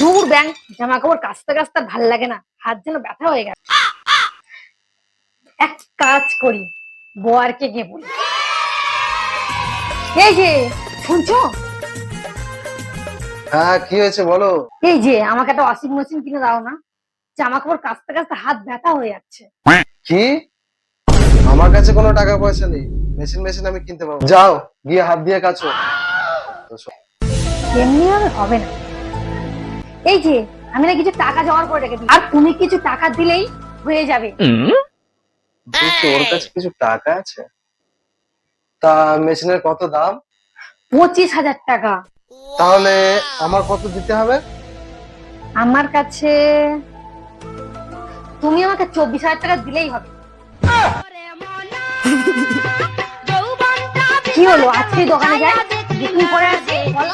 দূর ব্যাং জামা কাপড় কাচতে কাচতে ভালো লাগে না। হাত যেন ব্যথা হয়ে গেছে। এক কাজ করি বোয়ারকে গিয়ে বলি। এই যে শুনছো? হ্যাঁ কি হয়েছে বলো? এই যে আমাকে একটা ওয়াশিং মেশিন কিনে দাও না। জামা কাপড় কাচতে কাচতে হাত ব্যথা হয়ে যাচ্ছে। কি? আমার কাছে কোনো টাকা পয়সা নেই। মেশিন মেশিন আমি কিনতে পারব যাও গিয়ে হাত দিয়ে কাছো তো এমনি ভাবে হবে না। এই যে আমি না কিছু টাকা জমা করে রেখে দিই আর তুমি কিছু টাকা দিলেই হয়ে যাবে। ওর কাছে কিছু টাকা আছে। তা মেশিনের কত দাম? পঁচিশ হাজার টাকা। তাহলে আমার কত দিতে হবে? আমার কাছে তুমি আমাকে চব্বিশ হাজার টাকা দিলেই হবে। কি হলো? আজকে দোকানে যাই? বুকিং করে আসবে বলো।